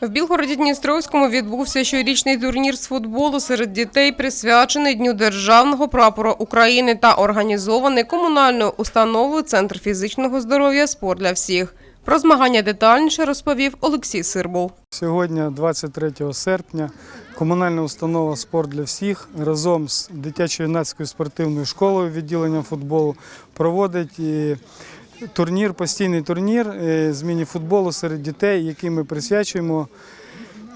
В Білгороді Дністровському відбувся щорічний турнір з футболу серед дітей, присвячений Дню державного прапора України та організований комунальною установою Центр фізичного здоров'я «Спорт для всіх». Про змагання детальніше розповів Олексій Сирбул. Сьогодні, 23 серпня, комунальна установа Спорт для всіх разом з дитячо-юнацькою спортивною школою відділенням футболу проводить турнір, постійний турнір е, з міні-футболу серед дітей, який ми присвячуємо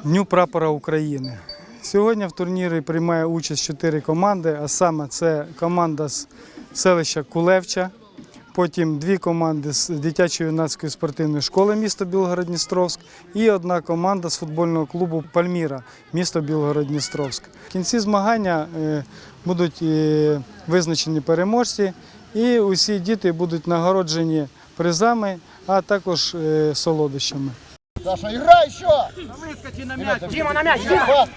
Дню прапора України. Сьогодні в турнірі приймає участь чотири команди, а саме це команда з селища Кулевча, потім дві команди з дитячо-юнацької спортивної школи міста Білгород-Дністровськ і одна команда з футбольного клубу Пальміра, місто Білгород-Дністровськ. В кінці змагання е, будуть е, визначені переможці, і усі діти будуть нагороджені призами, а також е, солодощами. Саша, играй еще! Дима, на мяч! Пас,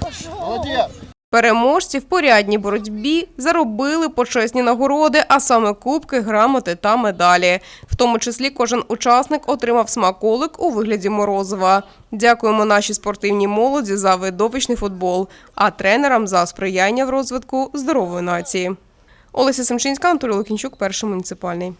пас! Молодец! Переможці в порядній боротьбі заробили почесні нагороди, а саме кубки, грамоти та медалі. В тому числі кожен учасник отримав смаколик у вигляді морозива. Дякуємо нашій спортивній молоді за видовищний футбол, а тренерам за сприяння в розвитку здорової нації. Олеся Семчинська, Анатолій Лукінчук, перший муніципальний.